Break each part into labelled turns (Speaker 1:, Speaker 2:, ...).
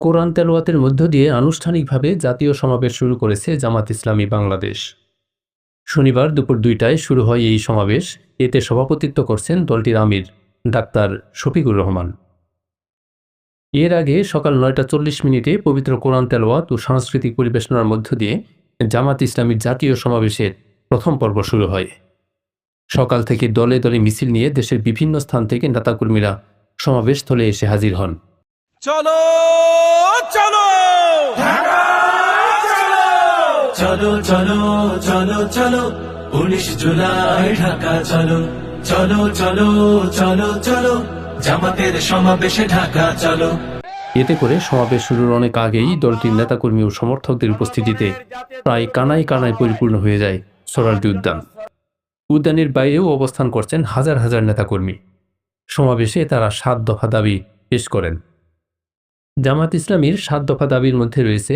Speaker 1: কোরআন তেলোয়াতের মধ্য দিয়ে আনুষ্ঠানিকভাবে জাতীয় সমাবেশ শুরু করেছে জামাত ইসলামী বাংলাদেশ। শনিবার দুপুর দুইটায় শুরু হয় এই সমাবেশ। এতে সভাপতিত্ব করছেন দলটির আমির ডাক্তার শফিকুর রহমান। এর আগে সকাল নয়টা চল্লিশ মিনিটে পবিত্র কোরআন তেলাওয়াত ও সাংস্কৃতিক পরিবেশনার মধ্য দিয়ে জামাত ইসলামীর জাতীয় সমাবেশের প্রথম পর্ব শুরু হয়। সকাল থেকে দলে দলে মিছিল নিয়ে দেশের বিভিন্ন স্থান থেকে নেতাকর্মীরা সমাবেশস্থলে এসে হাজির হন।
Speaker 2: চলো চলো।
Speaker 3: চলো চলো চলো চলো। উনিশ জুলাই ঢাকা চলো। চলো চলো চলো চলো। জামাতের সমাবেশে ঢাকা চলো।
Speaker 1: এতে করে সমাবেশ শুরুর অনেক আগেই দলটির নেতাকর্মী ও সমর্থকদের উপস্থিতিতে প্রায় কানায় কানায় পরিপূর্ণ হয়ে যায় সোরালটি উদ্যান। উদ্যানের বাইরেও অবস্থান করছেন হাজার হাজার নেতাকর্মী। সমাবেশে তারা সাত দফা দাবি পেশ করেন। জামাত ইসলামীর সাত দফা দাবির মধ্যে রয়েছে,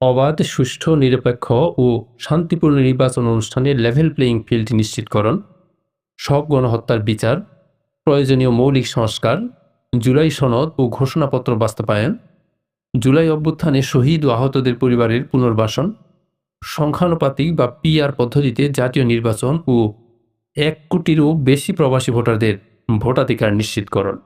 Speaker 1: অবাধ, সুষ্ঠু, নিরপেক্ষ ও শান্তিপূর্ণ নির্বাচন অনুষ্ঠানে লেভেল প্লেয়িং ফিল্ড নিশ্চিতকরণ, সব গণহত্যার বিচার, প্রয়োজনীয় মৌলিক সংস্কার, জুলাই সনদ ও ঘোষণাপত্র বাস্তবায়ন, জুলাই অভ্যুত্থানে শহীদ ও আহতদের পরিবারের পুনর্বাসন, সংখ্যানুপাতিক বা পিআর পদ্ধতিতে জাতীয় নির্বাচন ও এক কোটিরও বেশি প্রবাসী ভোটারদের ভোটাধিকার নিশ্চিতকরণ।